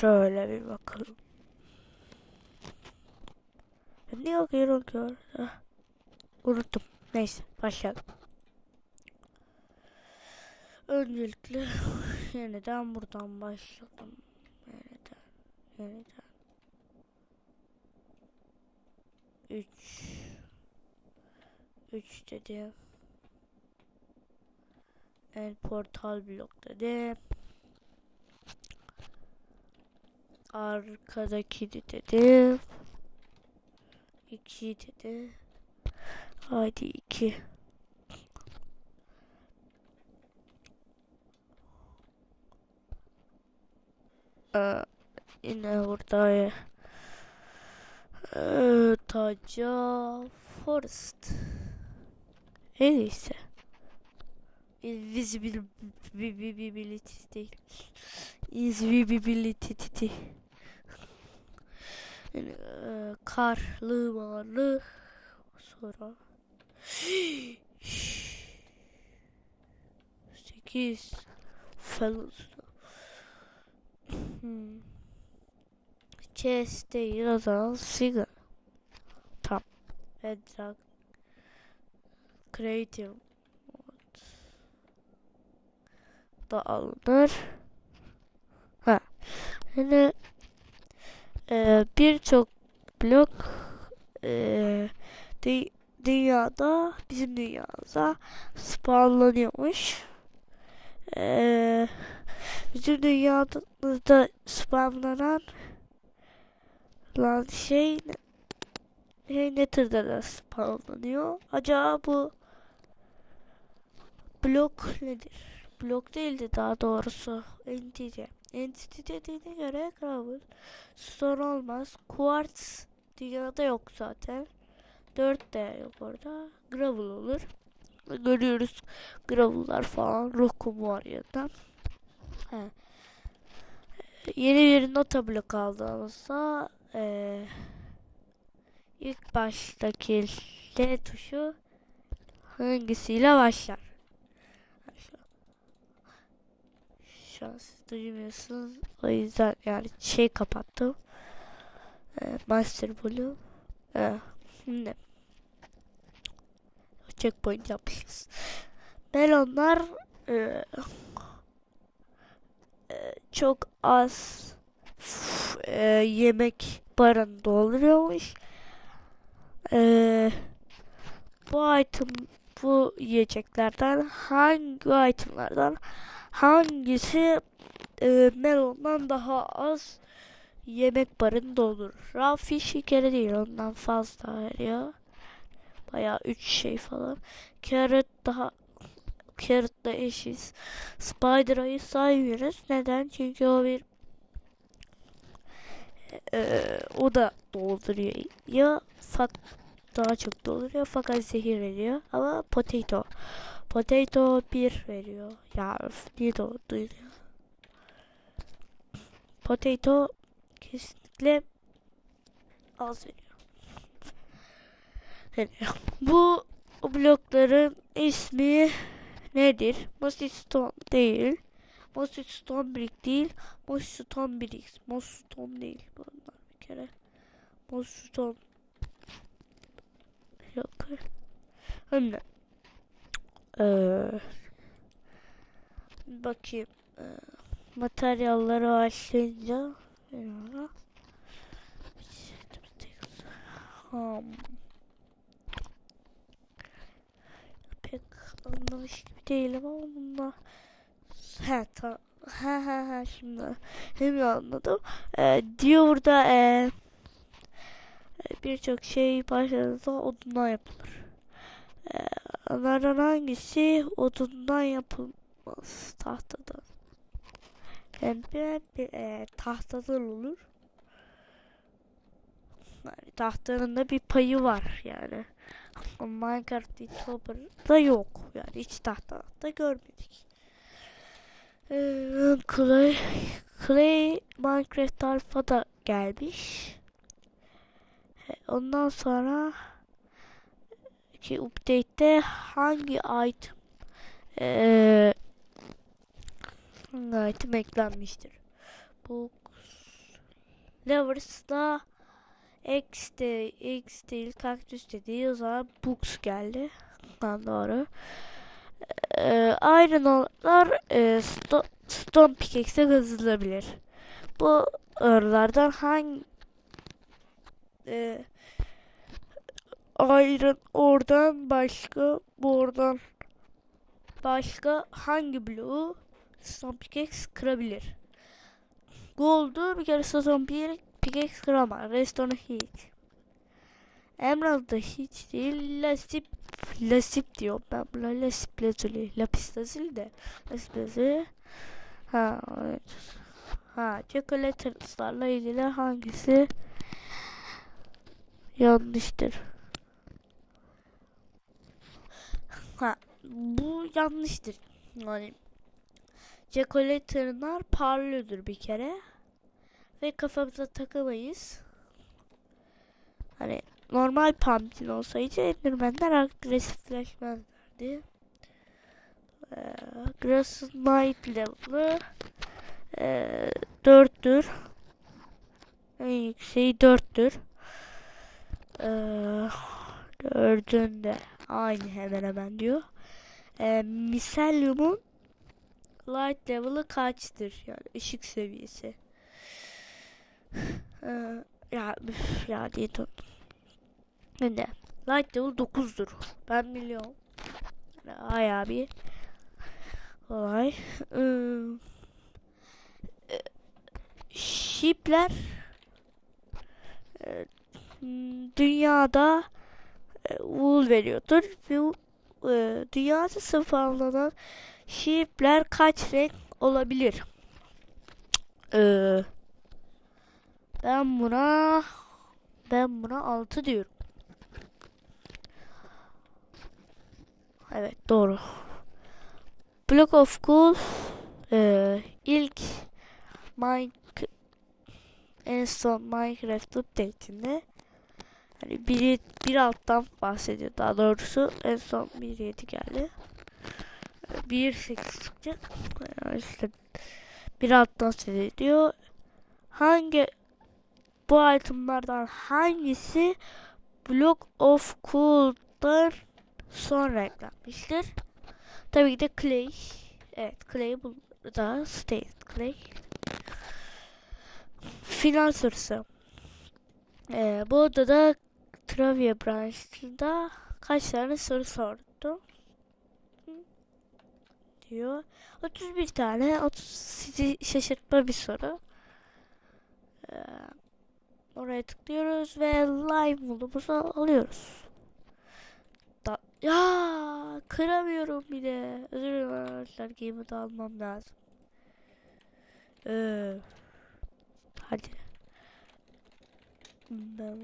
Şöyle bir bakalım. Ne okuyorum ki orada? Unuttum. Neyse başlayalım. Öncelikle yeniden buradan başladım. Yeniden. Yeniden. 3 3 dedim. El portal blok dedim. Arkadaki de dedim. 2 dedi. Haydi 2. Ee, yine burada ee, Taca Forest. En iyisi. Invisibility değil. Invisibility. Yani, e, karlı marlı. Sonra 8 falan hmm. Chest'te yazan sigara tam Bedrock. Creative da alınır ha yani e, birçok blok e, dü- dünyada bizim dünyamıza spawnlanıyormuş. E, bizim dünyamızda spawnlanan lan şey ne- şey Nether'da da spawnlanıyor. Acaba bu blok nedir? Blok değildi daha doğrusu. Entity. Entity dediğine göre gravel. Stone olmaz. Quartz dünyada yok zaten. 4 de yok orada. Gravel olur. Görüyoruz gravel'lar falan. Rokum var yanında. He. Yeni bir nota blok aldığımızda eee ilk baştaki L tuşu hangisiyle başlar? Şu an siz duymuyorsunuz. O yüzden yani şey kapattım. Ee, Master Blue. Ee, şimdi. Checkpoint yapmışız. Melonlar e, e, çok az e, yemek barını dolduruyormuş. E, bu item bu yiyeceklerden hangi itemlerden hangisi e, melondan daha az yemek barını doldurur. Rafi şekeri değil ondan fazla veriyor. Bayağı 3 şey falan. Carrot daha Carrot'la eşiz. Spider'ı saymıyoruz. Neden? Çünkü o bir e, o da dolduruyor. Ya fak daha çok dolduruyor fakat zehir veriyor. Ama potato. Potato 1 veriyor. Ya öf, niye dolduruyor? Potato kesinlikle az veriyor. Bu blokların ismi nedir? Mossy Stone değil. Mossy Stone Brick değil. Mossy Stone Brick. Mossy Stone değil. Bunlar bir kere. Mossy Stone yok. Şimdi ee, bakayım. Ee, materyalları başlayınca. Hmm. Pek anlamış gibi değilim ama bunda he ta he he he şimdi şimdi anladım. Ee, diyor burada e, birçok şey başladığında odundan yapılır. Ee, onlardan hangisi odundan yapılmaz tahtadan? Yani bir, bir e, tahtadan olur. Yani tahtanın da bir payı var yani. Minecraft Developer'da yok. Yani hiç tahta da görmedik. Ee, Clay, Clay Minecraft Alpha da gelmiş. E, Ondan sonra ki update'te hangi item eee hangi item eklenmiştir? Bu Lovers'la X de X değil kaktüs de değil o zaman Books geldi. Lan doğru. Ee, Iron Ore'lar e, sto, Stone Pickaxe'e kazılabilir. Bu oralardan hangi e, Iron oradan başka bu oradan başka hangi bloğu Stone Pickaxe kırabilir? Gold'u bir kere Stone Pickaxe kıramaz. Restore hiç. Emerald da hiç değil. Lasip Lasip diyor. Ben buna lasip lazuli. Lapis lazuli de. Lasip lazuli. Ha evet. Ha Chocolaters'larla ilgili hangisi yanlıştır? Ha bu yanlıştır. Yani Chocolater'lar parlıyordur bir kere. Ve kafamıza takamayız. Hani normal pumpkin olsaydı Enderman'ler agresifleşmezlerdi. Ee, Grass Knight level'ı ee, 4'tür. En yükseği 4'tür. Ee, dördünde aynı hemen hemen diyor. Ee, Miselyum'un light level'ı kaçtır? Yani ışık seviyesi. Ee, ya üf, ya diye tut. Ne? Light level 9'dur. Ben biliyorum. Yani Bayağı bir olay. Ee, e, Şipler e, dünyada e, wool veriyordur. Ve e, dünyada sıfırlanan şipler kaç renk olabilir? Ee, ben buna ben buna 6 diyorum. Evet doğru. Block of Cool e, ilk Mine en son Minecraft update'inde hani bir, bir alttan bahsediyor daha doğrusu en son 1.7 geldi. 1.8 çıkacak. Yani işte bir alttan bahsediyor. Hangi bu itemlardan hangisi Block of Cool'dan sonra eklenmiştir? Tabii ki de Clay. Evet Clay burada State Clay. Final sorusu. Ee, burada da Trivia branşında kaç tane soru sordum? diyor. 31 tane 30 sizi şaşırtma bir soru. Ee, oraya tıklıyoruz ve live modumuzu alıyoruz. Da ya kıramıyorum bile. Özür dilerim arkadaşlar game'i de almam lazım. Ee, hadi. Ben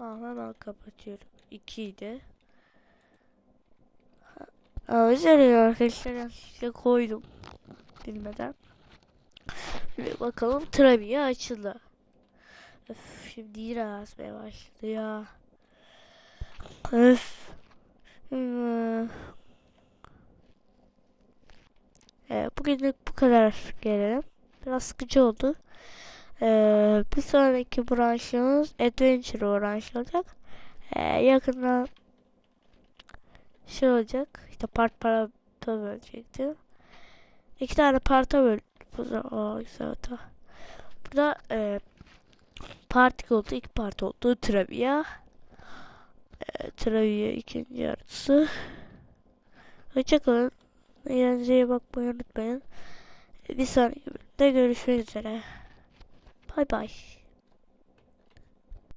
Aa, hemen kapatıyorum. 2 idi. Özür arkadaşlar yanlışlıkla koydum. Bilmeden. Şöyle bakalım Traviye açıldı. Öf, şimdi yine yazmaya başladı ya. Öf. Evet, bugünlük bu kadar gelelim. Biraz sıkıcı oldu. Ee, bir sonraki branşımız Adventure branş olacak. Ee, yakında şey olacak. İşte part para bölecekti. İki tane parta böl. Aa, güzel hata. Burada e, partik oldu. iki part oldu. Travia. E, Travia ikinci yarısı. Hoşçakalın. Eğlenceye bakmayı unutmayın. Bir sonraki bölümde görüşmek üzere. Bay bay.